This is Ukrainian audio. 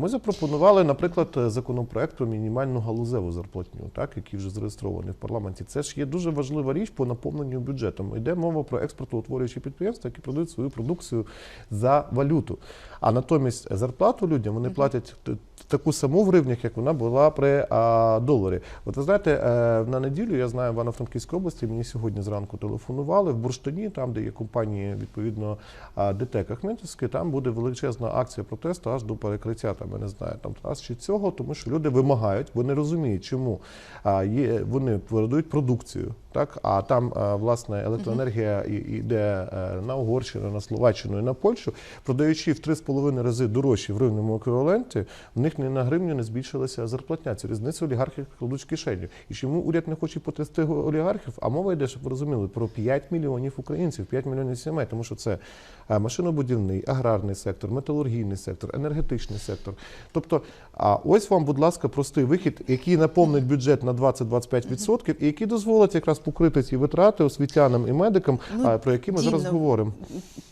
Ми запропонували, наприклад, законопроект про мінімальну галузеву зарплатню, так який вже зареєстрований в парламенті. Це ж є дуже важлива річ по наповненню бюджетом. Йде мова про експортоутворюючі підприємства, які продають свою продукцію за валюту. А натомість зарплату людям вони платять таку саму в гривнях, як вона була при а, доларі. От ви знаєте, е, на неділю я знаю в Івано-Франківській області. Мені сьогодні зранку телефонували в Бурштині, там де є компанії відповідно ДТЕК Ахметівське, там буде величезна акція протесту аж до перекриття. Там я не знаю, там трас чи цього, тому що люди вимагають, вони розуміють, чому а, є вони продають продукцію. Так, а там власне електроенергія йде е, на Угорщину, на Словаччину і на Польщу, продаючи в 3,5 рази дорожче в гривневому еквіваленті, в них ні на гривню не збільшилася зарплатня. Цю різницю олігархи кладуть в кишеню. І чому уряд не хоче потрясти олігархів? А мова йде, щоб ви розуміли, про 5 мільйонів українців, 5 мільйонів сімей, тому що це е, машинобудівний, аграрний сектор, металургійний сектор, енергетичний сектор. Тобто, а ось вам, будь ласка, простий вихід, який наповнить бюджет на 20-25% і який дозволить якраз покрити ці витрати освітянам і медикам, Ну, про які ми зараз говоримо.